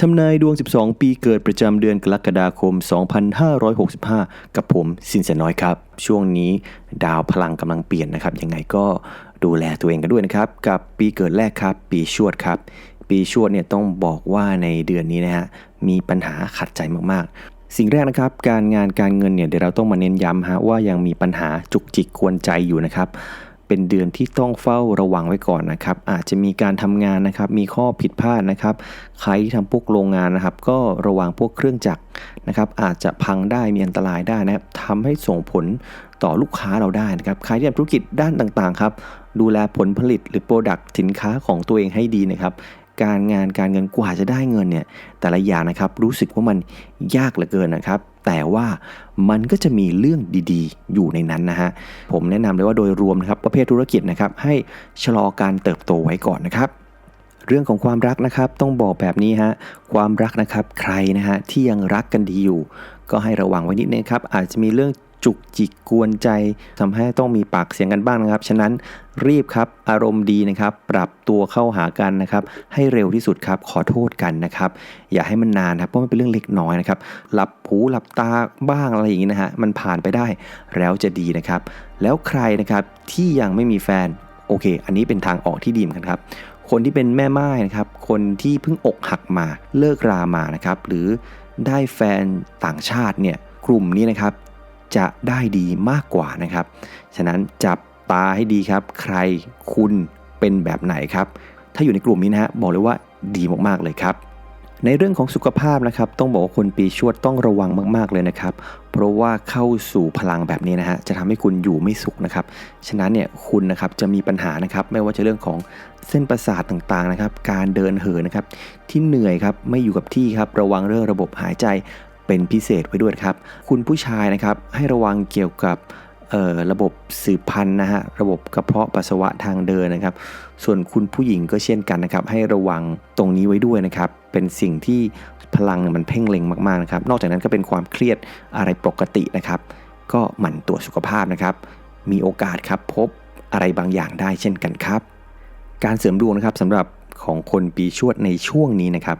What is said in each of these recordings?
ทำนายดวง 12 ปีเกิดประจำเดือนกรกฎาคม 2565 กับผมสินเสน้อยครับ ช่วงนี้ดาวพลังกำลังเปลี่ยนนะครับ ยังไงก็ดูแลตัวเองกันด้วยนะครับ กับปีเกิดแรกครับ ปีชวดครับ ปีชวดเนี่ยต้องบอกว่าในเดือนนี้นะฮะมีปัญหาขัดใจมากๆ สิ่งแรกนะครับ การงานการเงินเนี่ยเดี๋ยวเราต้องมาเน้นย้ำฮะว่ายังมีปัญหาจุกจิกกวนใจอยู่นะครับ เป็นเดือนที่ต้องเฝ้าระวังไว้ก่อนนะครับ อาจจะมีการทำงานนะครับ มีข้อผิดพลาดนะครับ ใครที่ทำพวกโรงงานนะครับ ก็ระวังพวกเครื่องจักรนะครับ อาจจะพังได้มีอันตรายได้นะครับทำให้ส่งผลต่อลูกค้าเราได้นะครับ ใครที่ทำธุรกิจด้านต่างๆครับ ดูแลผลผลิตหรือโปรดักต์สินค้าของตัวเองให้ดีนะครับการงานการเงินกว่าจะได้เงินเนี่ยแต่ละอย่างนะครับรู้สึกว่ามันยากเหลือเกินนะครับ แต่ว่ามันก็จะมีเรื่องดีๆ อยู่ในนั้นนะฮะ ผมแนะนำเลยว่าโดยรวมนะครับประเภทธุรกิจนะครับให้ชะลอการเติบโตไว้ก่อนนะครับเรื่องของความรักนะครับต้องบอกแบบนี้ฮะความรักนะครับใครนะฮะที่ยังรักกันดีอยู่ ก็ให้ระวังไว้นิดนึงครับอาจจะมีเรื่อง จุกจิกกวนใจทำให้ต้องมีปากเสียงกันบ้างนะครับ ฉะนั้นรีบครับอารมณ์ดีนะครับ ปรับตัวเข้าหากันนะครับ ให้เร็วที่สุดครับขอโทษกันนะครับ อย่าให้มันนานครับเพราะมันเป็นเรื่องเล็กน้อยนะครับหลับหูหลับตาบ้างอะไรอย่างนี้นะฮะมันผ่านไปได้แล้วจะดีนะครับ แล้วใครนะครับที่ยังไม่มีแฟนโอเค อันนี้เป็นทางออกที่ดีเหมือนกันครับคนที่เป็นแม่ไม้นะครับ คนที่เพิ่งอกหักมาเลิกรามานะครับ หรือได้แฟนต่างชาติเนี่ยกลุ่มนี้นะครับ จะได้ดีมากกว่านะครับ ฉะนั้นจับตาให้ดีครับ ใครคุณเป็นแบบไหนครับ ถ้าอยู่ในกลุ่มนี้นะฮะบอกเลยว่าดีมากๆเลยครับในเรื่องของสุขภาพนะครับต้องบอกว่าคนปีชวดต้องระวังมาก ๆ เลยนะครับ เพราะว่าเข้าสู่พลังแบบนี้นะฮะจะทำให้คุณอยู่ไม่สุขนะครับฉะนั้นเนี่ยคุณนะครับจะมีปัญหานะครับไม่ว่าจะเรื่องของเส้นประสาทต่างๆนะครับการเดินเหินนะครับที่เหนื่อยครับไม่อยู่กับที่ครับระวังเรื่องระบบหายใจ เป็นพิเศษไว้ด้วยครับ คุณผู้ชายนะครับให้ระวังเกี่ยวกับระบบสืบพันธุ์นะฮะระบบกระเพาะปัสสาวะทางเดินนะครับ ส่วนคุณผู้หญิงก็เช่นกันนะครับ ให้ระวังตรงนี้ไว้ด้วยนะครับ เป็นสิ่งที่พลังมันเพ่งเล็งมากๆนะครับ นอกจากนั้นก็เป็นความเครียดอะไรปกตินะครับ ก็หมั่นตรวจสุขภาพนะครับ มีโอกาสครับพบอะไรบางอย่างได้เช่นกันครับ การเสริมดวงนะครับสำหรับของคนปีชวดในช่วงนี้นะครับ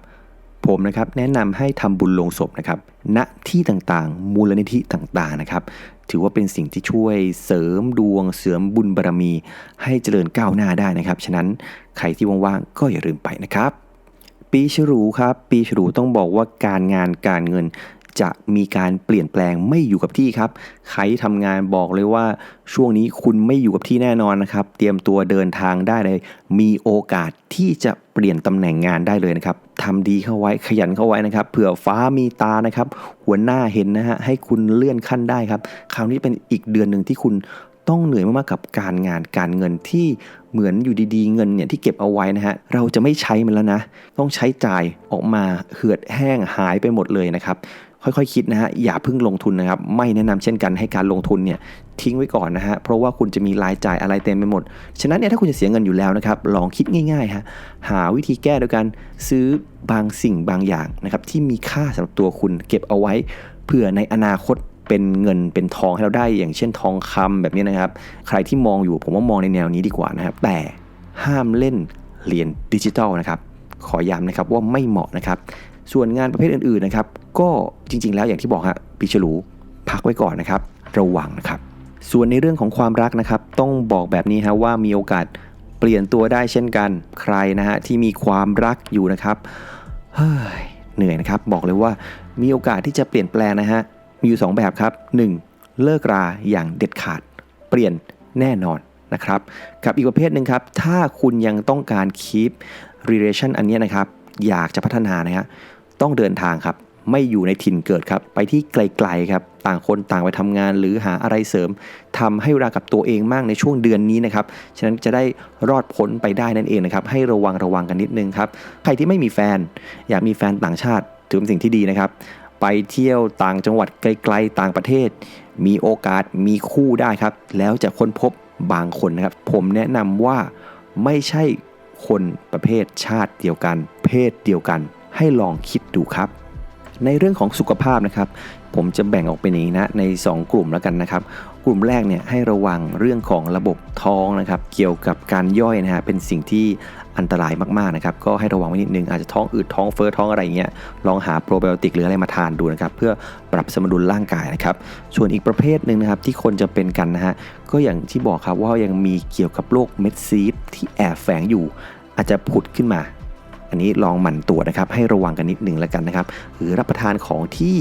ผมนะครับแนะนำให้ทำบุญลงศพนะครับณที่ต่างๆ มูลนิธิต่างๆนะครับ ถือว่าเป็นสิ่งที่ช่วยเสริมดวงเสริมบุญบารมี ให้เจริญก้าวหน้าได้นะครับ ฉะนั้นใครที่ว่างๆก็อย่าลืมไปนะครับ ปีฉลูครับ ปีฉลูต้องบอกว่าการงานการเงิน จะมีการเปลี่ยนแปลงไม่อยู่กับที่ครับ ใครทำงานบอกเลยว่าช่วงนี้คุณไม่อยู่กับที่แน่นอนนะครับ เตรียมตัวเดินทางได้เลย มีโอกาสที่จะเปลี่ยนตำแหน่งงานได้เลยนะครับทำดีเข้าไว้ขยันเข้าไว้นะครับ เผื่อฟ้ามีตานะครับ หัวหน้าเห็นนะฮะให้คุณเลื่อนขั้นได้ครับ คราวนี้เป็นอีกเดือนหนึ่งที่คุณต้องเหนื่อยมากๆกับการงานการเงินที่เหมือนอยู่ดีๆ เงินเนี่ยที่เก็บเอาไว้นะฮะเราจะไม่ใช้มันแล้วนะ ต้องใช้จ่ายออกมาเหือดแห้งหายไปหมดเลยนะครับ ค่อยๆคคิดนะฮะอย่าเพิ่งลงทุนนะครับ ไม่แนะนำเช่นกันให้การลงทุนเนี่ยทิ้งไว้ก่อนนะฮะเพราะว่าคุณจะมีรายจ่ายอะไรเต็มไปหมด ฉะนั้นเนี่ยถ้าคุณจะเสียเงินอยู่แล้วนะครับลองคิดง่ายๆฮะหาวิธีแก้โดยการซื้อบางสิ่งบางอย่างนะครับที่มีค่าสำหรับตัวคุณเก็บเอาไว้เผื่อในอนาคตเป็นเงินเป็นทองให้เราได้อย่างเช่นทองคำแบบนี้นะครับ ใครที่มองอยู่ผมว่ามองในแนวนี้ดีกว่านะครับแต่ห้ามเล่นเหรียญดิจิทัลนะครับขอย้ำนะครับว่าไม่เหมาะนะครับ ส่วนงานประเภทอื่นๆนะครับ ก็จริงๆ แล้วอย่างที่บอกฮะปีฉลูพักไว้ก่อนนะครับ ระวังนะครับ ส่วนในเรื่องของความรักนะครับ ต้องบอกแบบนี้ฮะว่ามีโอกาสเปลี่ยนตัวได้เช่นกันใครนะฮะที่มีความรักอยู่นะครับเฮ้ยเหนื่อยนะครับ บอกเลยว่ามีโอกาสที่จะเปลี่ยนแปลงนะฮะมีอยู่ 2 แบบครับ 1. เลิกราอย่างเด็ดขาด เปลี่ยนแน่นอนนะครับ กับอีกประเภทหนึ่งครับ ถ้าคุณยังต้องการ keep relation อันนี้นะครับ อยากจะพัฒนานะฮะต้องเดินทางครับ ไม่อยู่ในถิ่นเกิดครับ ไปที่ไกลๆครับ ต่างคนต่างไปทำงานหรือหาอะไรเสริมทำให้เวลากับตัวเองมากในช่วงเดือนนี้นะครับ ฉะนั้นจะได้รอดพ้นไปได้นั่นเองนะครับ ให้ระวังระวังกันนิดนึงครับ ใครที่ไม่มีแฟน อยากมีแฟนต่างชาติถือเป็นสิ่งที่ดีนะครับ ไปเที่ยวต่างจังหวัดไกลๆต่างประเทศ มีโอกาสมีคู่ได้ครับ แล้วจะค้นพบบางคนนะครับ ผมแนะนำว่าไม่ใช่คนประเภทชาติเดียวกัน เพศเดียวกัน ให้ลองคิดดูครับ ในเรื่องของสุขภาพนะครับ ผมจะแบ่งออกเป็นอย่างนี้นะใน 2 กลุ่มแล้วกันนะครับ กลุ่มแรกเนี่ยให้ระวังเรื่องของระบบท้องนะครับ เกี่ยวกับการย่อยนะฮะเป็นสิ่งที่อันตรายมากๆนะครับ ก็ให้ระวังไว้นิดนึงอาจจะท้องอืดท้องเฟ้อท้องอะไรเงี้ยลองหาโปรไบโอติกหรืออะไรมาทานดูนะครับ เพื่อปรับสมดุลร่างกายนะครับ ส่วนอีกประเภทหนึ่งนะครับที่คนจะเป็นกันนะฮะก็อย่างที่บอกครับว่ายังมีเกี่ยวกับโรคเม็ดซีดที่แอบแฝงอยู่ อาจจะผุดขึ้นมา อันนี้ลองหมั่นตรวจนะครับให้ระวังกันนิดหนึ่งแล้วกันนะครับหรือรับประทานของที่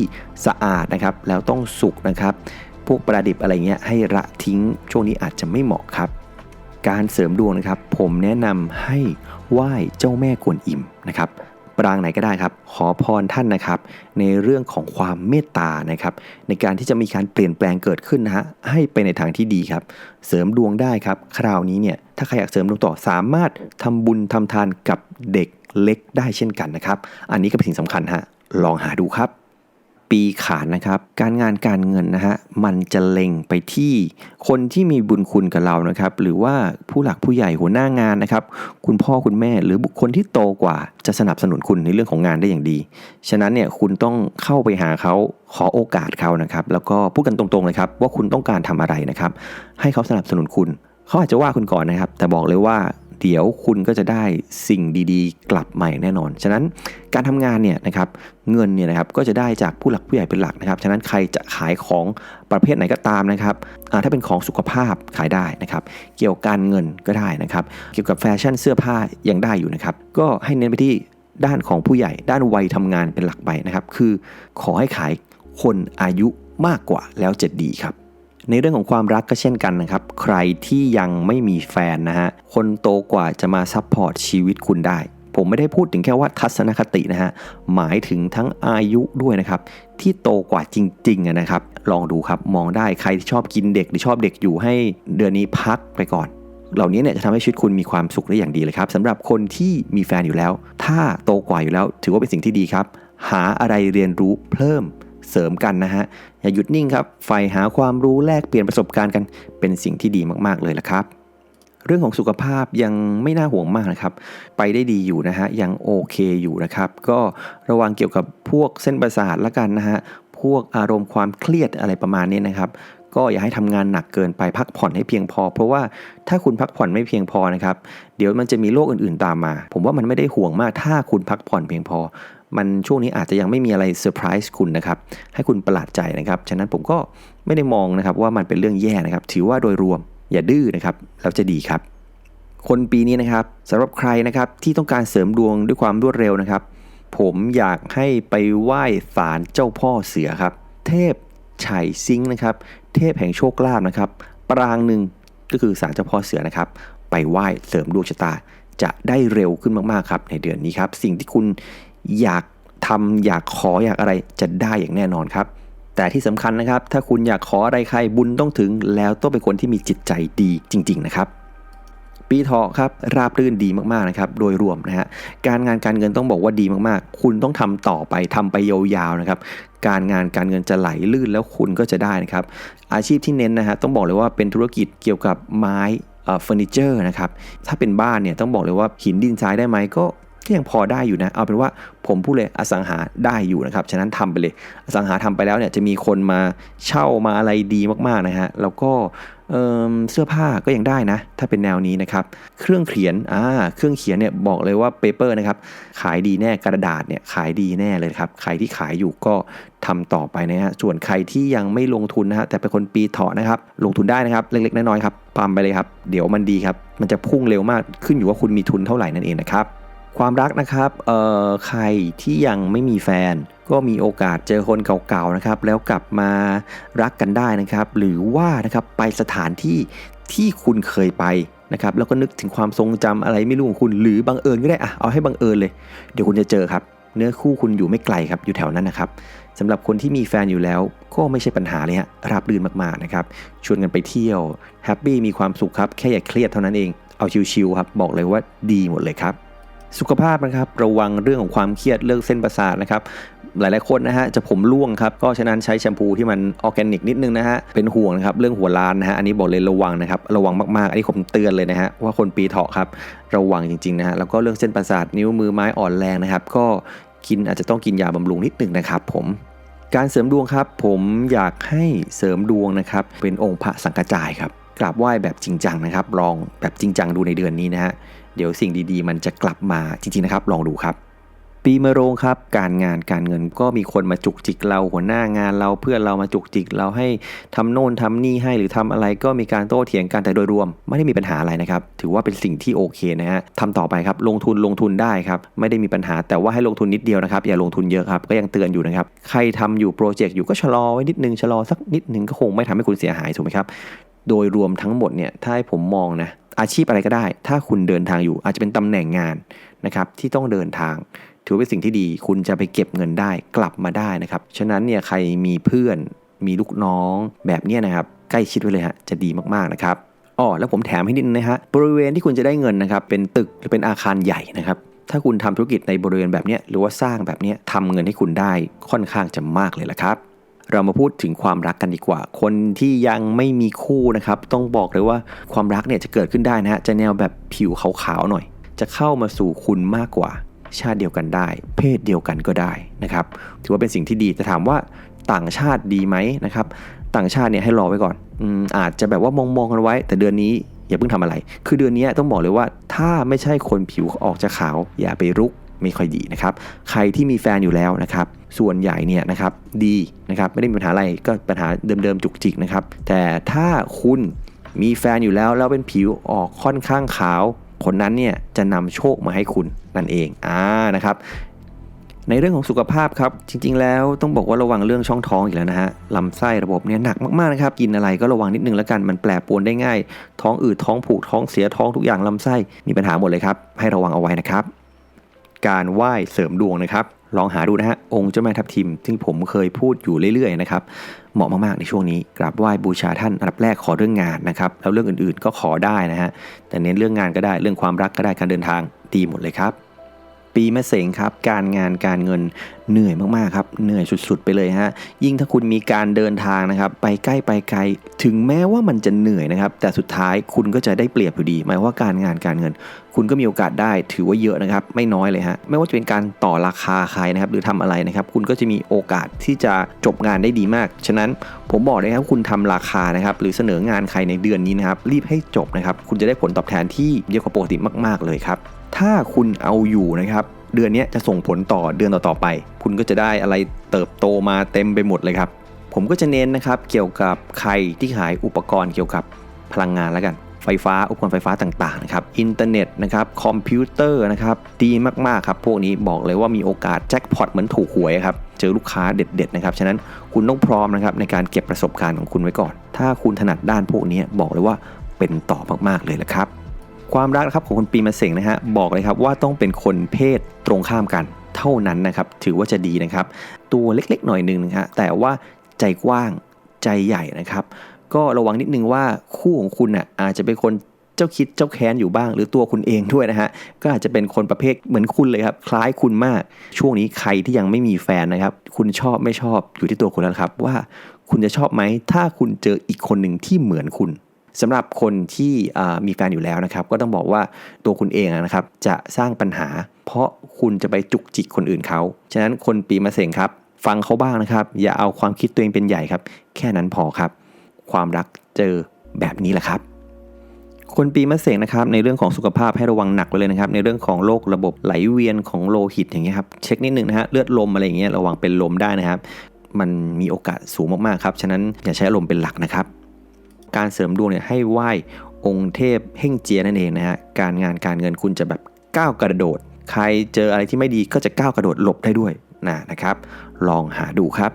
สะอาดนะครับแล้วต้องสุกนะครับพวกประดิบอะไรเงี้ยให้ละทิ้งช่วงนี้อาจจะไม่เหมาะครับ การเสริมดวงนะครับ ผมแนะนำให้ไหว้เจ้าแม่กวนอิมนะครับปรางไหนก็ได้ครับ ขอพรท่านนะครับ ในเรื่องของความเมตตานะครับ ในการที่จะมีการเปลี่ยนแปลงเกิดขึ้นนะฮะให้ไปในทางที่ดีครับ เสริมดวงได้ครับ คราวนี้เนี่ยถ้าใครอยากเสริมดวงต่อสามารถทำบุญทำทานกับเด็ก เล็กได้เช่นกันนะครับ อันนี้ก็เป็นสิ่งสำคัญฮะ ลองหาดูครับ ปีขานนะครับ การงานการเงินนะฮะ มันจะเล็งไปที่คนที่มีบุญคุณกับเรานะครับ หรือว่าผู้หลักผู้ใหญ่หัวหน้างานนะครับ คุณพ่อคุณแม่หรือบุคคลที่โตกว่าจะสนับสนุนคุณในเรื่องของงานได้อย่างดี ฉะนั้นเนี่ยคุณต้องเข้าไปหาเขาขอโอกาสเขานะครับ แล้วก็พูดกันตรงๆเลยครับว่าคุณต้องการทำอะไรนะครับ ให้เขาสนับสนุนคุณเขาอาจจะว่าคุณก่อนนะครับ แต่บอกเลยว่า เดี๋ยวคุณก็จะได้สิ่งดีๆ กลับมาอย่างแน่นอน ฉะนั้นการทำงานเนี่ยนะครับเงินเนี่ยนะครับก็จะได้จากผู้หลักผู้ใหญ่เป็นหลักนะครับ ฉะนั้นใครจะขายของประเภทไหนก็ตามนะครับถ้าเป็นของสุขภาพขายได้นะครับ เกี่ยวกับการเงินก็ได้นะครับ เกี่ยวกับแฟชั่นเสื้อผ้ายังได้อยู่นะครับ ก็ให้เน้นไปที่ด้านของผู้ใหญ่ ด้านวัยทำงานเป็นหลักไปนะครับ คือขอให้ขายคนอายุมากกว่าแล้วจะดีครับ ในเรื่องของความรักก็เช่นกันนะครับ ใครที่ยังไม่มีแฟนนะฮะ คนโตกว่าจะมาซัพพอร์ตชีวิตคุณได้ ผมไม่ได้พูดถึงแค่ว่าทัศนคตินะฮะ หมายถึงทั้งอายุด้วยนะครับ ที่โตกว่าจริงๆนะครับ ลองดูครับ มองได้ใครที่ชอบกินเด็กหรือชอบเด็กอยู่ให้เดือนนี้พักไปก่อน เหล่านี้เนี่ยจะทำให้ชีวิตคุณมีความสุขได้อย่างดีเลยครับสำหรับคนที่มีแฟนอยู่แล้ว ถ้าโตกว่าอยู่แล้ว ถือว่าเป็นสิ่งที่ดีครับ หาอะไรเรียนรู้เพิ่ม เสริมกันนะฮะ อย่าหยุดนิ่งครับใฝ่หาความรู้แลกเปลี่ยนประสบการณ์กันเป็นสิ่งที่ดีมากๆเลยละครับ เรื่องของสุขภาพยังไม่น่าห่วงมากนะครับ ไปได้ดีอยู่นะฮะยังโอเคอยู่นะครับ ก็ระวังเกี่ยวกับพวกเส้นประสาทละกันนะฮะพวกอารมณ์ความเครียดอะไรประมาณนี้นะครับก็อย่าให้ทำงานหนักเกินไปพักผ่อนให้เพียงพอ เพราะว่าถ้าคุณพักผ่อนไม่เพียงพอนะครับ เดี๋ยวมันจะมีโรคอื่นๆตามมา ผมว่ามันไม่ได้ห่วงมากถ้าคุณพักผ่อนเพียงพอ มันช่วงนี้อาจจะยังไม่มีอะไรเซอร์ไพรส์คุณนะครับ ให้คุณประหลาดใจนะครับ ฉะนั้นผมก็ไม่ได้มองนะครับว่ามันเป็นเรื่องแย่นะครับ ถือว่าโดยรวมอย่าดื้อนะครับแล้วจะดีครับ คนปีนี้นะครับสำหรับใครนะครับที่ต้องการเสริมดวงด้วยความรวดเร็วนะครับ ผมอยากให้ไปไหว้ศาลเจ้าพ่อเสือครับ เทพไฉซิงค์นะครับ เทพแห่งโชคลาภนะครับ ปรางหนึ่งก็คือศาลเจ้าพ่อเสือนะครับ ไปไหว้เสริมดวงชะตาจะได้เร็วขึ้นมากๆครับในเดือนนี้ครับ สิ่งที่คุณ อยากทำอยากขออยากอะไรจะได้อย่างแน่นอนครับ แต่ที่สำคัญนะครับ ถ้าคุณอยากขออะไรใครบุญต้องถึง แล้วต้องเป็นคนที่มีจิตใจดีจริง ๆ นะครับ ปีเถาะครับราบรื่นดีมากๆนะครับ โดยรวมนะฮะการงานการเงินต้องบอกว่าดีมากๆ คุณต้องทำต่อไปทำไปยาวๆนะครับ การงานการเงินจะไหลลื่นแล้วคุณก็จะได้นะครับ อาชีพที่เน้นนะฮะต้องบอกเลยว่าเป็นธุรกิจเกี่ยวกับไม้เอ่อเฟอร์นิเจอร์นะครับถ้าเป็นบ้านเนี่ยต้องบอกเลยว่าหินดินทรายได้ไหมก็ ก็ยังพอได้อยู่นะ เอาเป็นว่าผมพูดเลยอสังหาได้อยู่นะครับ ฉะนั้นทำไปเลย อสังหาทำไปแล้วเนี่ยจะมีคนมาเช่ามาอะไรดีมากๆนะฮะ แล้วก็เเสื้อผ้าก็ยังได้นะ ถ้าเป็นแนวนี้นะครับ เครื่องเขียน อ่า เครื่องเขียนเนี่ยบอกเลยว่าเปเปอร์นะครับ ขายดีแน่ กระดาษเนี่ยขายดีแน่เลยครับ ใครที่ขายอยู่ก็ทำต่อไปนะฮะ ส่วนใครที่ยังไม่ลงทุนนะฮะ แต่เป็นคนปีเถาะนะครับ ลงทุนได้นะครับ เล็กๆ น้อยๆครับปามไปเลยครับ เดี๋ยวมันดีครับ มันจะพุ่งเร็วมาก ขึ้นอยู่ว่าคุณมีทุนเท่าไหร่นั่นเองนะครับ ความรักนะครับเอ่อใครที่ยังไม่มีแฟน ก็มีโอกาสเจอคนเก่าๆนะครับ แล้วกลับมารักกันได้นะครับ หรือว่านะครับไปสถานที่ที่คุณเคยไปนะครับแล้วก็นึกถึงความทรงจำอะไรไม่รู้ของคุณ หรือบังเอิญก็ได้อะเอาให้บังเอิญเลย เดี๋ยวคุณจะเจอครับ เนื้อคู่คุณอยู่ไม่ไกลครับอยู่แถวนั้นนะครับสำหรับคนที่มีแฟนอยู่แล้วก็ไม่ใช่ปัญหาเลยฮะราบรื่นมากๆนะครับชวนกันไปเที่ยวแฮปปี้มีความสุขครับแค่อย่าเครียดเท่านั้นเองเอาชิวๆครับบอกเลยว่าดีหมดเลยครับ สุขภาพนะครับระวังเรื่องของความเครียดเรื่องเส้นประสาทนะครับหลายๆคนนะฮะจะผมร่วงครับก็ฉะนั้นใช้แชมพูที่มันออร์แกนิกนิดนึงนะฮะเป็นห่วงนะครับเรื่องหัวล้านนะฮะอันนี้บอกเลยระวังนะครับระวังมากๆอันนี้ผมเตือนเลยนะฮะว่าคนปีเถาะครับระวังจริงๆนะฮะแล้วก็เรื่องเส้นประสาทนิ้วมือไม้อ่อนแรงนะครับ ก็กินอาจจะต้องกินยาบำรุงนิดนึงนะครับผมการเสริมดวงครับ ผมอยากให้เสริมดวงนะครับเป็นองค์พระสังกจายครับกราบไหว้แบบจริงจังนะครับลองแบบจริงจังดูในเดือนนี้นะฮะ เดี๋ยวสิ่งดีๆ มันจะกลับมาจริงๆนะครับ ลองดูครับ ปีมะโรงครับ การงานการเงินก็มีคนมาจุกจิกเราหัวหน้างานเราเพื่อนเรามาจุกจิกเราให้ทำโน่นทำนี่ให้หรือทำอะไรก็มีการโต้เถียงกันแต่โดยรวม ไม่ได้มีปัญหาอะไรนะครับ ถือว่าเป็นสิ่งที่โอเคนะฮะทำต่อไปครับ ลงทุนลงทุนได้ครับ ไม่ได้มีปัญหาแต่ว่าให้ลงทุนนิดเดียวนะครับ อย่าลงทุนเยอะครับก็ยังเตือนอยู่นะครับใครทำอยู่โปรเจกต์อยู่ก็ชะลอไว้นิดนึงชะลอสักนิดนึงก็คงไม่ทำให้คุณเสียหายถูกไหมครับ โดยรวมทั้งหมดเนี่ยถ้าให้ผมมองนะอาชีพอะไรก็ได้ ถ้าคุณเดินทางอยู่อาจจะเป็นตำแหน่งงานนะครับที่ต้องเดินทาง ถือเป็นสิ่งที่ดี คุณจะไปเก็บเงินได้กลับมาได้นะครับ ฉะนั้นเนี่ยใครมีเพื่อนมีลูกน้องแบบนี้นะครับใกล้ชิดไว้เลยฮะจะดีมากๆนะครับอ๋อแล้วผมแถมให้นิดนึงนะฮะบริเวณที่คุณจะได้เงินนะครับเป็นตึกหรือเป็นอาคารใหญ่นะครับถ้าคุณทำธุรกิจในบริเวณแบบนี้หรือว่าสร้างแบบนี้ทำเงินให้คุณได้ค่อนข้างจะมากเลยละครับ เรามาพูดถึงความรักกันดีกว่า คนที่ยังไม่มีคู่นะครับ ต้องบอกเลยว่าความรักเนี่ยจะเกิดขึ้นได้นะฮะ จะแนวแบบผิวขาวๆหน่อย จะเข้ามาสู่คุณมากกว่า ชาติเดียวกันได้ เพศเดียวกันก็ได้นะครับ ถือว่าเป็นสิ่งที่ดี แต่ถามว่าต่างชาติดีไหมนะครับ ต่างชาติเนี่ยให้รอไว้ก่อนอืมอาจจะแบบว่ามองมองๆกันไว้ แต่เดือนนี้อย่าเพิ่งทำอะไร คือเดือนนี้ต้องบอกเลยว่าถ้าไม่ใช่คนผิวออกจะขาว อย่าไปรุก ไม่ค่อยดีนะครับ ใครที่มีแฟนอยู่แล้วนะครับ ส่วนใหญ่เนี่ยนะครับดีนะครับไม่ได้มีปัญหาอะไรก็ปัญหาเดิมๆจุกจิกนะครับ แต่ถ้าคุณมีแฟนอยู่แล้วแล้วเป็นผิวออกค่อนข้างขาว คนนั้นเนี่ยจะนำโชคมาให้คุณนั่นเองอ่านะครับในเรื่องของสุขภาพครับ จริง ๆ แล้วต้องบอกว่าระวังเรื่องช่องท้องอีกแล้วนะฮะลำไส้ระบบเนี่ยหนักมากๆนะครับ กินอะไรก็ระวังนิดนึงแล้วกันมันแปรปรวนได้ง่าย ท้องอืดท้องผูกท้องเสียท้องทุกอย่างลำไส้มีปัญหาหมดเลยครับ ให้ระวังเอาไว้นะครับ การไหว้เสริมดวงนะครับ ลองหาดูนะฮะองค์เจ้าแม่ทับทิมซึ่งผมเคยพูดอยู่เรื่อยๆนะครับเหมาะมากๆในช่วงนี้กราบไหว้บูชาท่านอันดับแรกขอเรื่องงานนะครับแล้วเรื่องอื่นๆก็ขอได้นะฮะแต่เน้นเรื่องงานก็ได้เรื่องความรักก็ได้การเดินทางดีหมดเลยครับ ปีมะเสงครับ การงานการเงินเหนื่อยมากๆครับ เหนื่อยสุดๆ ไปเลยฮะ ยิ่งถ้าคุณมีการเดินทางนะครับ ไปใกล้ไปไกล ถึงแม้ว่ามันจะเหนื่อยนะครับ แต่สุดท้ายคุณก็จะได้เปรียบอยู่ดี หมายว่าการงานการเงิน คุณก็มีโอกาสได้ถือว่าเยอะนะครับ ไม่น้อยเลยฮะ ไม่ว่าจะเป็นการต่อราคาใครนะครับ หรือทำอะไรนะครับ คุณก็จะมีโอกาสที่จะจบงานได้ดีมาก ฉะนั้นผมบอกเลยครับคุณทำราคานะครับ หรือเสนองานใครในเดือนนี้นะครับ รีบให้จบนะครับ คุณจะได้ผลตอบแทนที่เยอะกว่าปกติมาก ๆ เลยครับ ถ้าคุณเอาอยู่นะครับเดือนนี้จะส่งผลต่อเดือนต่อๆไป คุณก็จะได้อะไรเติบโตมาเต็มไปหมดเลยครับ ผมก็จะเน้นนะครับเกี่ยวกับใครที่ขายอุปกรณ์เกี่ยวกับพลังงานแล้วกัน ไฟฟ้าอุปกรณ์ไฟฟ้าต่างๆนะครับอินเทอร์เน็ตนะครับคอมพิวเตอร์นะครับดีมากๆครับพวกนี้บอกเลยว่ามีโอกาสแจ็คพอตเหมือนถูกหวยครับเจอลูกค้าเด็ดๆนะครับฉะนั้นคุณต้องพร้อมนะครับในการเก็บประสบการณ์ของคุณไว้ก่อน ถ้าคุณถนัดด้านพวกนี้บอกเลยว่าเป็นต่อมากๆเลยละครับ ความรักนะครับของคนปีมะเสงนะฮะบอกเลยครับว่าต้องเป็นคนเพศตรงข้ามกันเท่านั้นนะครับถือว่าจะดีนะครับ ตัวเล็กๆหน่อยหนึ่งนะฮะแต่ว่าใจกว้างใจใหญ่นะครับ ก็ระวังนิดนึงว่าคู่ของคุณน่ะอาจจะเป็นคนเจ้าคิดเจ้าแค้นอยู่บ้าง หรือตัวคุณเองด้วยนะฮะก็อาจจะเป็นคนประเภทเหมือนคุณเลยครับ คล้ายคุณมาก ช่วงนี้ใครที่ยังไม่มีแฟนนะครับ คุณชอบไม่ชอบอยู่ที่ตัวคุณแล้วครับ ว่าคุณจะชอบไหมถ้าคุณเจออีกคนหนึ่งที่เหมือนคุณ สำหรับคนที่มีแฟนอยู่แล้วนะครับ ก็ต้องบอกว่าตัวคุณเองนะครับจะสร้างปัญหา เพราะคุณจะไปจุกจิกคนอื่นเขา ฉะนั้นคนปีมะเสงครับ ฟังเขาบ้างนะครับ อย่าเอาความคิดตัวเองเป็นใหญ่ครับ แค่นั้นพอครับ ความรักเจอแบบนี้แหละครับ คนปีมะเสงนะครับในเรื่องของสุขภาพให้ระวังหนักไว้เลยนะครับ ในเรื่องของโรคระบบไหลเวียนของโลหิตอย่างเงี้ยครับเช็คนิดนึงนะฮะเลือดลมอะไรอย่างเงี้ยระวังเป็นลมได้นะครับ มันมีโอกาสสูงมากๆครับฉะนั้นอย่าใช้อารมเป็นหลักนะครับ การเสริมดวงเนี่ยให้ไหว้องค์เทพเฮ่งเจียนั่นเองนะฮะการงานการเงินคุณจะแบบก้าวกระโดด ใครเจออะไรที่ไม่ดีก็จะก้าวกระโดดหลบได้ด้วยนะนะครับ ลองหาดูครับ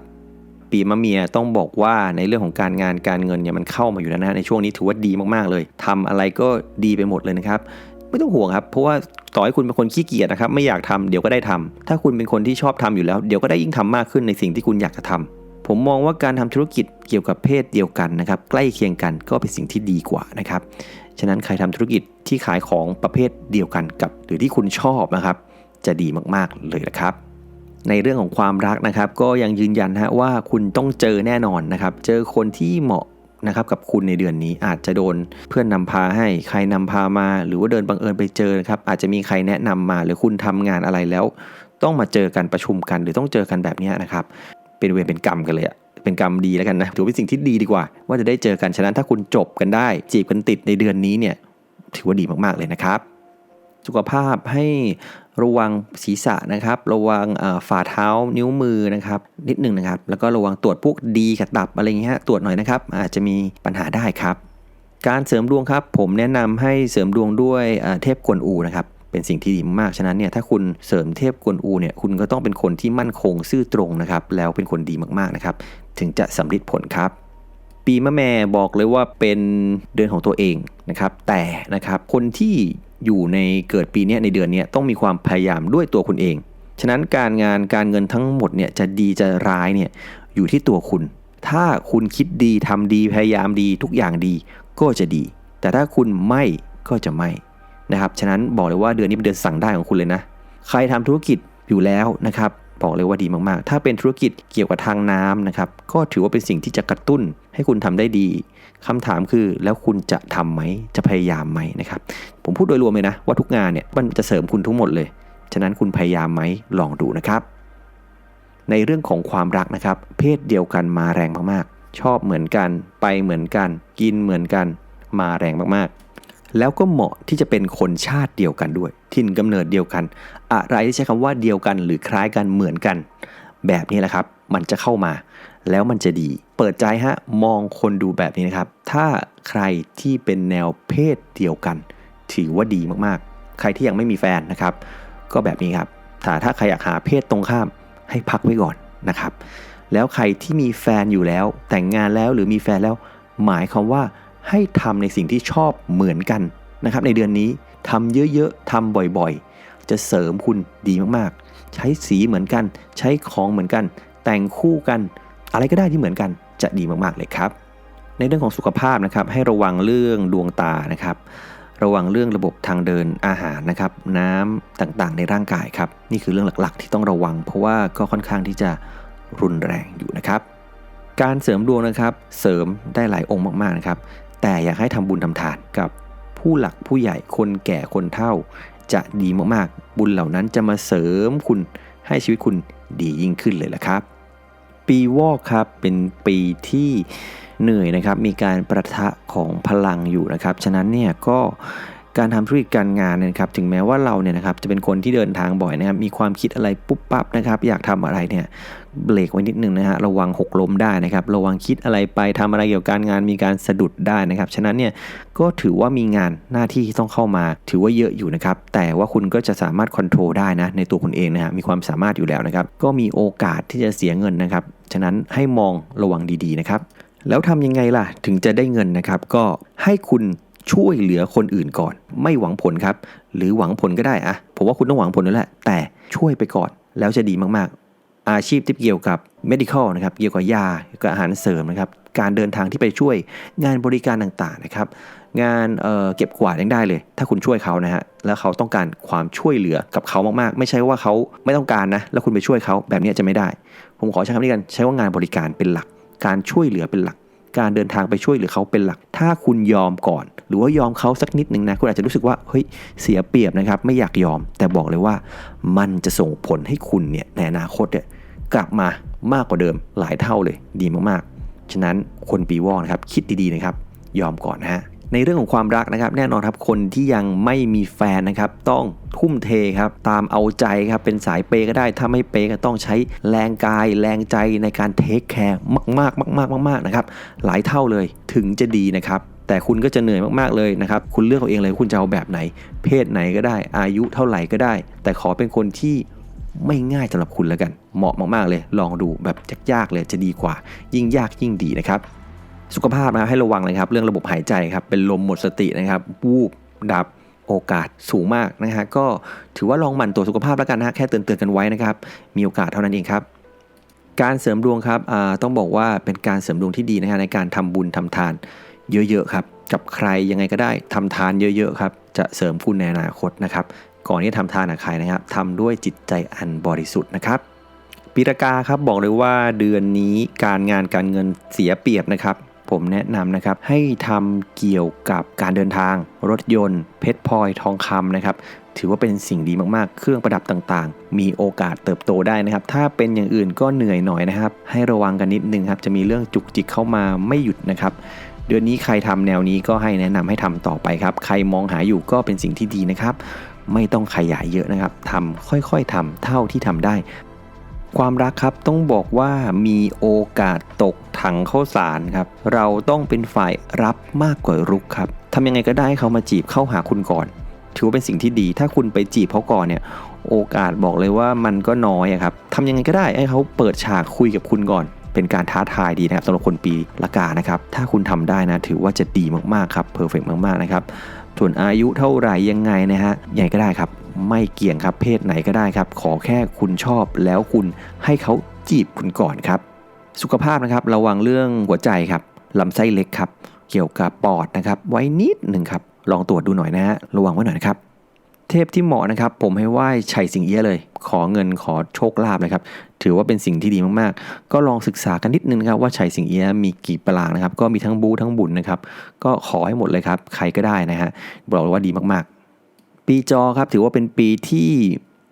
ปีมะเมียต้องบอกว่าในเรื่องของการงานการเงินเนี่ยมันเข้ามาอยู่แล้วนะในช่วงนี้ถือว่าดีมากๆเลยทำอะไรก็ดีไปหมดเลยนะครับไม่ต้องห่วงครับ เพราะว่าต่อให้คุณเป็นคนขี้เกียจนะครับ ไม่อยากทำเดี๋ยวก็ได้ทำถ้าคุณเป็นคนที่ชอบทำอยู่แล้ว เดี๋ยวก็ได้ยิ่งทำมากขึ้นในสิ่งที่คุณอยากจะทำ ผมมองว่าการทำธุรกิจเกี่ยวกับเพศเดียวกันนะครับใกล้เคียงกันก็เป็นสิ่งที่ดีกว่านะครับฉะนั้นใครทำธุรกิจที่ขายของประเภทเดียวกันกับ หรือที่คุณชอบนะครับ จะดีมากๆเลยนะครับ ในเรื่องของความรักนะครับ ก็ยังยืนยันฮะว่าคุณต้องเจอแน่นอนนะครับ เจอคนที่เหมาะนะครับกับคุณในเดือนนี้อาจจะโดนเพื่อนนำพาให้ใครนำพามา หรือว่าเดินบังเอิญไปเจอนะครับอาจจะมีใครแนะนำมาหรือคุณทำงานอะไรแล้ว ต้องมาเจอกันประชุมกัน หรือต้องเจอกันแบบนี้นะครับ เป็นเวรเป็นกรรมกันเลยอะเป็นกรรมดีแล้วกันนะถือเป็นสิ่งที่ดีดีกว่า ว่าจะได้เจอกันฉะนั้นถ้าคุณจบกันได้ จีบกันติดในเดือนนี้เนี่ยถือว่าดีมากๆเลยนะครับ สุขภาพให้ระวังศีรษะนะครับ ระวังฝ่าเท้านิ้วมือนะครับนิดหนึ่งนะครับ แล้วก็ระวังตรวจพวกดีกับตับอะไรเงี้ยตรวจหน่อยนะครับ อาจจะมีปัญหาได้ครับ การเสริมดวงครับ ผมแนะนำให้เสริมดวงด้วยเทพกวนอูนะครับ เป็นสิ่งที่ดีมากฉะนั้นเนี่ยถ้าคุณเสริมเทพกวนอูเนี่ยคุณก็ต้องเป็นคนที่มั่นคงซื่อตรงนะครับแล้วเป็นคนดีมากๆนะครับถึงจะสำเร็จผลครับปีมะแม่บอกเลยว่าเป็นเดือนของตัวเองนะครับแต่นะครับคนที่อยู่ในเกิดปีนี้ในเดือนนี้ต้องมีความพยายามด้วยตัวคุณเอง ฉะนั้นการงานการเงินทั้งหมดเนี่ยจะดีจะร้ายเนี่ยอยู่ที่ตัวคุณ ถ้าคุณคิดดีทำดีพยายามดีทุกอย่างดีก็จะดี แต่ถ้าคุณไม่ก็จะไม่ นะครับ ฉะนั้นบอกเลยว่าเดือนนี้เป็นเดือนสั่งได้ของคุณเลยนะ ใครทำธุรกิจอยู่แล้วนะครับบอกเลยว่าดีมากๆ ถ้าเป็นธุรกิจเกี่ยวกับทางน้ำนะครับ ก็ถือว่าเป็นสิ่งที่จะกระตุ้นให้คุณทำได้ดีคำถามคือแล้วคุณจะทํำไหม จะพยายามไหมนะครับ ผมพูดโดยรวมเลยนะ ว่าทุกงานเนี่ยมันจะเสริมคุณทั้งหมดเลย ฉะนั้นคุณพยายามไหมลองดูนะครับ ในเรื่องของความรักนะครับ เพศเดียวกันมาแรงมากๆ ชอบเหมือนกัน ไปเหมือนกัน กินเหมือนกัน มาแรงมากๆ แล้วก็เหมาะที่จะเป็นคนชาติเดียวกันด้วย ถิ่นกำเนิดเดียวกัน อะไรที่ใช้คำว่าเดียวกัน หรือคล้ายกันเหมือนกัน แบบนี้แหละครับ มันจะเข้ามา แล้วมันจะดี เปิดใจฮะมองคนดูแบบนี้นะครับ ถ้าใครที่เป็นแนวเพศเดียวกัน ถือว่าดีมากๆ ใครที่ยังไม่มีแฟนนะครับ ก็แบบนี้ครับถ้าถ้าใครอยากหาเพศตรงข้ามให้พักไว้ก่อนนะครับ แล้วใครที่มีแฟนอยู่แล้ว แต่งงานแล้วหรือมีแฟนแล้ว หมายความว่า ให้ทำในสิ่งที่ชอบเหมือนกันนะครับในเดือนนี้ทำเยอะๆทำบ่อยๆ จะเสริมคุณดีมากๆ ใช้สีเหมือนกัน ใช้ของเหมือนกัน แต่งคู่กัน อะไรก็ได้ที่เหมือนกันจะดีมากๆเลยครับ ในเรื่องของสุขภาพนะครับให้ระวังเรื่องดวงตานะครับระวังเรื่องระบบทางเดินอาหารนะครับน้ำต่างๆ ในร่างกายครับนี่คือเรื่องหลักๆ ที่ต้องระวัง เพราะว่าก็ค่อนข้างที่จะรุนแรงอยู่นะครับ การเสริมดวงนะครับเสริมได้หลายองค์มากๆนะครับ แต่อยากให้ทำบุญทำทานกับผู้หลักผู้ใหญ่คนแก่คนเฒ่า จะดีมากๆ บุญเหล่านั้นจะมาเสริมคุณให้ชีวิตคุณดียิ่งขึ้นเลยละครับ ปีวอกครับเป็นปีที่เหนื่อยนะครับ มีการประทะของพลังอยู่นะครับ ฉะนั้นเนี่ยก็ การทำธุรกิจการงานนะครับถึงแม้ว่าเราเนี่ยนะครับจะเป็นคนที่เดินทางบ่อยนะครับมีความคิดอะไรปุ๊บปั๊บนะครับอยากทำอะไรเนี่ยเบรกไว้นิดนึงนะฮะระวังหกล้มได้นะครับระวังคิดอะไรไปทำอะไรเกี่ยวกับการงานมีการสะดุดได้นะครับฉะนั้นเนี่ยก็ถือว่ามีงานหน้าที่ที่ต้องเข้ามา ถือว่าเยอะอยู่นะครับแต่ว่าคุณก็จะสามารถควบคุมได้นะในตัวคุณเองนะฮะมีความสามารถอยู่แล้วนะครับก็มีโอกาสที่จะเสียเงินนะครับฉะนั้นให้มองระวังดีๆนะครับแล้วทำยังไงล่ะถึงจะได้เงินนะครับก็ให้คุณ ช่วยเหลือคนอื่นก่อน ไม่หวังผลครับ หรือหวังผลก็ได้อะผมว่าคุณต้องหวังผลนั่นแหละ แต่ช่วยไปก่อนแล้วจะดีมากๆ อาชีพที่เกี่ยวกับ medical นะครับเกี่ยวกับยาเกี่ยวกับอาหารเสริมนะครับการเดินทางที่ไปช่วยงานบริการต่างๆนะครับงานเเก็บกวาดยังได้เลย ถ้าคุณช่วยเขานะฮะแล้วเขาต้องการความช่วยเหลือกับเขามากๆ ไม่ใช่ว่าเขาไม่ต้องการนะแล้วคุณไปช่วยเขาแบบนี้จะไม่ได้ ผมขอใช้คำนี้กันใช้ว่างานบริการเป็นหลัก การช่วยเหลือเป็นหลัก การเดินทางไปช่วยเหลือเขาเป็นหลัก ถ้าคุณยอมก่อน หรือว่ายอมเขาสักนิดหนึ่งนะคุณอาจจะรู้สึกว่าเฮ้ยเสียเปรียบนะครับ ไม่อยากยอม แต่บอกเลยว่า มันจะส่งผลให้คุณเนี่ยในอนาคตเนี่ยกลับมามากกว่าเดิมหลายเท่าเลยดีมากๆ ฉะนั้นคนปีวอกนะครับคิดดีๆนะครับ ยอมก่อนนะฮะในเรื่องของความรักนะครับ แน่นอนครับคนที่ยังไม่มีแฟนนะครับ ต้องทุ่มเทครับตามเอาใจครับเป็นสายเปก็ได้ ถ้าไม่เปก็ต้องใช้แรงกาย แรงใจในการเทคแคร์มากๆมากๆมากๆนะครับ หลายเท่าเลยถึงจะดีนะครับ แต่คุณก็จะเหนื่อยมากๆเลยนะครับ คุณเลือกเอาเองเลยคุณจะเอาแบบไหน เพศไหนก็ได้ อายุเท่าไหร่ก็ได้ แต่ขอเป็นคนที่ไม่ง่ายสำหรับคุณแล้วกัน เหมาะมากๆเลย ลองดูแบบยากๆเลยจะดีกว่า ยิ่งยากยิ่งดีนะครับ สุขภาพนะให้ระวังเลยครับเรื่องระบบหายใจครับเป็นลมหมดสตินะครับวูบดับโอกาสสูงมากนะฮะก็ถือว่าลองหมั่นตรวจสุขภาพแล้วกันนะแค่เตือนเตือนกันไว้นะครับ มีโอกาสเท่านั้นเองครับ การเสริมดวงครับต้องบอกว่าเป็นการเสริมดวงที่ดีนะฮะในการทำบุญทำทาน เยอะๆครับ กับใครยังไงก็ได้ทำทานเยอะๆครับ จะเสริมคุณในอนาคตนะครับ ก่อนที่ทำทานกับใครนะครับทำด้วยจิตใจอันบริสุทธิ์นะครับปีรากาครับบอกเลยว่าเดือนนี้การงานการเงินเสียเปรียบนะครับ ผมแนะนำนะครับให้ทำเกี่ยวกับการเดินทาง รถยนต์ เพชรพลอยทองคำนะครับถือว่าเป็นสิ่งดีมากๆ เครื่องประดับต่างๆ มีโอกาสเติบโตได้นะครับ ถ้าเป็นอย่างอื่นก็เหนื่อยหน่อยนะครับ ให้ระวังกันนิดนึงครับ จะมีเรื่องจุกจิกเข้ามาไม่หยุดนะครับ เดือนนี้ใครทำแนวนี้ก็ให้แนะนำให้ทำต่อไปครับ ใครมองหาอยู่ก็เป็นสิ่งที่ดีนะครับ ไม่ต้องขยายเยอะนะครับทำค่อยๆทำเท่าที่ทำได้ ความรักครับต้องบอกว่ามีโอกาสตกถังข้าวสารครับ เราต้องเป็นฝ่ายรับมากกว่ารุกครับทำยังไงก็ได้ให้เขามาจีบเข้าหาคุณก่อน ถือว่าเป็นสิ่งที่ดี ถ้าคุณไปจีบเขาก่อนเนี่ยโอกาสบอกเลยว่ามันก็น้อยครับทำยังไงก็ได้ให้เขาเปิดฉากคุยกับคุณก่อน เป็นการท้าทายดีนะครับสำหรับคนปีละกานะครับ ถ้าคุณทำได้นะถือว่าจะดีมากๆครับเพอร์เฟกมากๆนะครับส่วนอายุเท่าไหร่ยังไงนะฮะยังไงก็ได้ครับไม่เกี่ยงครับเพศไหนก็ได้ครับ ขอแค่คุณชอบแล้วคุณให้เขาจีบคุณก่อนครับ สุขภาพนะครับระวังเรื่องหัวใจครับลำไส้เล็กครับ เกี่ยวกับปอดนะครับ ไว้นิดหนึ่งครับ ลองตรวจดูหน่อยนะฮะระวังไว้หน่อยนะครับ เทพที่เหมาะนะครับ ผมให้ไหว้ชัยสิงเอี้ยเลย ขอเงินขอโชคลาภนะครับ ถือว่าเป็นสิ่งที่ดีมากๆ ก็ลองศึกษากันนิดนึงนะครับว่าชัยสิงเอี้ยมีกี่ปรางนะครับ ก็มีทั้งบูทั้งบุญนะครับ ก็ขอให้หมดเลยครับ ใครก็ได้นะฮะบอกเลยว่าดีมากๆ ปีจอครับถือว่าเป็นปีที่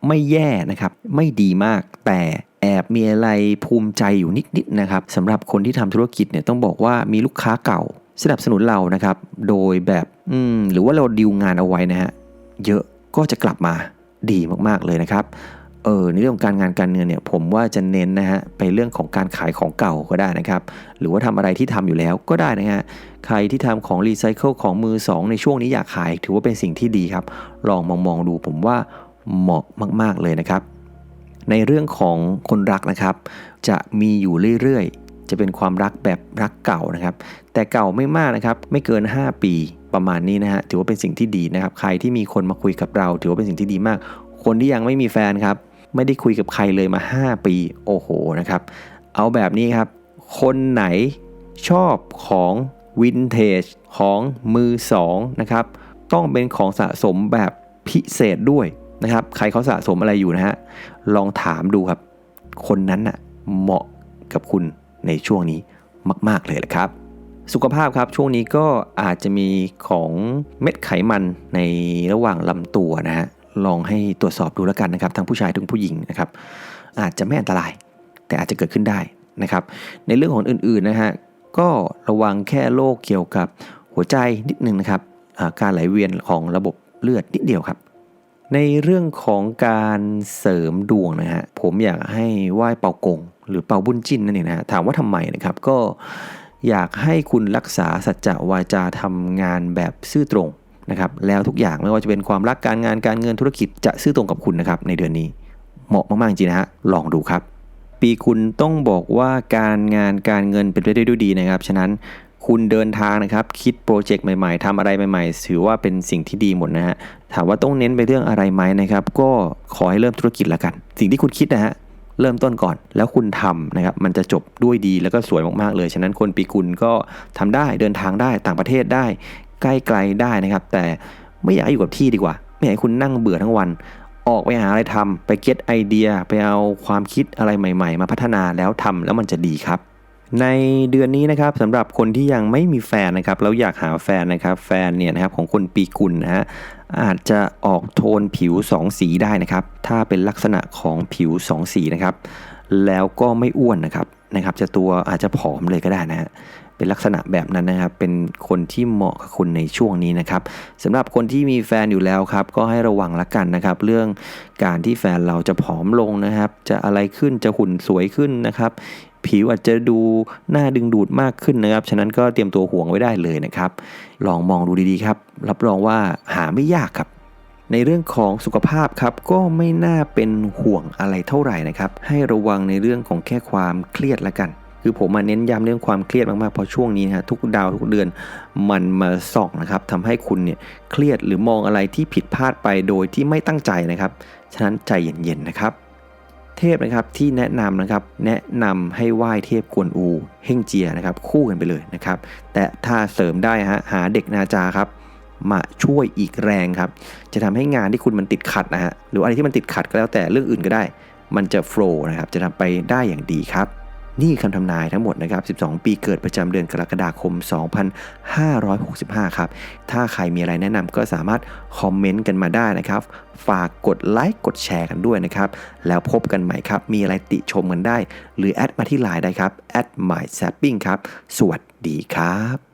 ไม่แย่นะครับ ไม่ดีมากแต่แอบมีอะไรภูมิใจอยู่นิดๆนะครับสำหรับคนที่ทำธุรกิจเนี่ยต้องบอกว่ามีลูกค้าเก่า สนับสนุนเรานะครับ โดยแบบ อืม หรือว่าเราดีลงานเอาไว้นะฮะเยอะ ก็จะกลับมาดีมากๆเลยนะครับเออในเรื่องของการงานการเงินเนี่ยผมว่าจะเน้นนะฮะไปเรื่องของการขายของเก่าก็ได้นะครับ หรือว่าทำอะไรที่ทำอยู่แล้วก็ได้นะฮะใครที่ทำของรีไซเคิลของมือสองในช่วงนี้อยากขาย ถือว่าเป็นสิ่งที่ดีครับ ลองมองมองดูผมว่าเหมาะมาก ๆเลยนะครับ ในเรื่องของคนรักนะครับ จะมีอยู่เรื่อยๆ จะเป็นความรักแบบรักเก่านะครับ แต่เก่าไม่มากนะครับ ไม่เกิน 5 ปี ประมาณนี้นะฮะถือว่าเป็นสิ่งที่ดีนะครับ ใครที่มีคนมาคุยกับเรา ถือว่าเป็นสิ่งที่ดีมาก คนที่ยังไม่มีแฟนครับ ไม่ได้คุยกับใครเลยมา 5 ปีโอ้โหนะครับ เอาแบบนี้ครับ คนไหนชอบของวินเทจของมือสองนะครับต้องเป็นของสะสมแบบพิเศษด้วยนะครับ ใครเขาสะสมอะไรอยู่นะฮะลองถามดูครับ คนนั้นน่ะเหมาะกับคุณในช่วงนี้มาก ๆ เลยแหละครับ สุขภาพครับช่วงนี้ก็อาจจะมีของเม็ดไขมันในระหว่างลำตัวนะฮะลองให้ตรวจสอบดูแล้วกันนะครับทั้งผู้ชายทั้งผู้หญิงนะครับอาจจะไม่อันตราย แต่อาจจะเกิดขึ้นได้นะครับ ในเรื่องของอื่นๆนะฮะก็ระวังแค่โรคเกี่ยวกับหัวใจนิดนึงนะครับการไหลเวียนของระบบเลือดนิดเดียวครับ ในเรื่องของการเสริมดวงนะฮะผมอยากให้ไหว้เป่ากง หรือเป่าบุญจิ้นนั่นเองนะฮะถามว่าทำไมนะครับก็ อยากให้คุณรักษาสัจจะวาจาทำงานแบบซื่อตรงนะครับแล้วทุกอย่างไม่ว่าจะเป็นความรักการงานการเงินธุรกิจจะซื่อตรงกับคุณนะครับในเดือนนี้เหมาะมากๆจริงนะฮะลองดูครับ ปีคุณต้องบอกว่าการงานการเงินเป็นไปได้ด้วยดีนะครับ ฉะนั้นคุณเดินทางนะครับคิดโปรเจกต์ใหม่ๆทำอะไรใหม่ๆ ถือว่าเป็นสิ่งที่ดีหมดนะฮะถามว่าต้องเน้นไปเรื่องอะไรไหมนะครับ ก็ขอให้เริ่มธุรกิจละกัน สิ่งที่คุณคิดนะฮะ เริ่มต้นก่อน แล้วคุณทำนะครับมันจะจบด้วยดีแล้วก็สวยมากๆเลย ฉะนั้นคนปีกุลก็ทำได้เดินทางได้ต่างประเทศได้ ใกล้ไกลได้นะครับ แต่ไม่อยากอยู่กับที่ดีกว่า ไม่อยากให้คุณนั่งเบื่อทั้งวัน ออกไปหาอะไรทำไปเก็ตไอเดีย ไปเอาความคิดอะไรใหม่ ๆ มาพัฒนาแล้วทำแล้วมันจะดีครับ ในเดือนนี้นะครับสำหรับคนที่ยังไม่มีแฟนนะครับแล้วอยากหาแฟนนะครับแฟนเนี่ยนะครับของคนปีกุลนะฮะอาจจะออกโทนผิว 2 สีได้นะครับ ถ้าเป็นลักษณะของผิว 2 สีนะครับ แล้วก็ไม่อ้วนนะครับนะครับ จะตัวอาจจะผอมเลยก็ได้นะฮะเป็นลักษณะแบบนั้นนะครับ เป็นคนที่เหมาะกับคุณในช่วงนี้นะครับสำหรับคนที่มีแฟนอยู่แล้วครับ ก็ให้ระวังละกันนะครับ เรื่องการที่แฟนเราจะผอมลงนะครับ จะอะไรขึ้นจะหุ่นสวยขึ้นนะครับ ผิวอาจจะดูน่าดึงดูดมากขึ้นนะครับ ฉะนั้นก็เตรียมตัวห่วงไว้ได้เลยนะครับ ลองมองดูดีๆครับ รับรองว่าหาไม่ยากครับ ในเรื่องของสุขภาพครับก็ไม่น่าเป็นห่วงอะไรเท่าไหร่นะครับ ให้ระวังในเรื่องของแค่ความเครียดละกันคือผมมาเน้นย้ำเรื่องความเครียดมากๆ เพราะช่วงนี้นะฮะทุกดาวทุกเดือนมันมาส่องนะครับทำให้คุณเนี่ยเครียดหรือมองอะไรที่ผิดพลาดไปโดยที่ไม่ตั้งใจนะครับ ฉะนั้นใจเย็นๆนะครับ เทพนะครับที่แนะนำนะครับแนะนำให้ไหว้เทพกวนอูเฮ่งเจียนะครับคู่กันไปเลยนะครับแต่ถ้าเสริมได้ฮะหาเด็กนาจาครับมาช่วยอีกแรงครับจะทำให้งานที่คุณมันติดขัดนะฮะหรืออะไรที่มันติดขัดก็แล้วแต่เรื่องอื่นก็ได้ มันจะโฟล์นะครับจะทำไปได้อย่างดีครับ นี่คำทำนายทั้งหมดนะครับ 12 ปีเกิดประจำเดือนกรกฎาคม 2565 ครับ ถ้าใครมีอะไรแนะนำก็สามารถคอมเมนต์กันมาได้นะครับ ฝากกดไลค์กดแชร์กันด้วยนะครับ แล้วพบกันใหม่ครับ มีอะไรติชมกันได้ หรือแอดมาที่ไลน์ได้ครับแอด my sapping ครับ สวัสดีครับ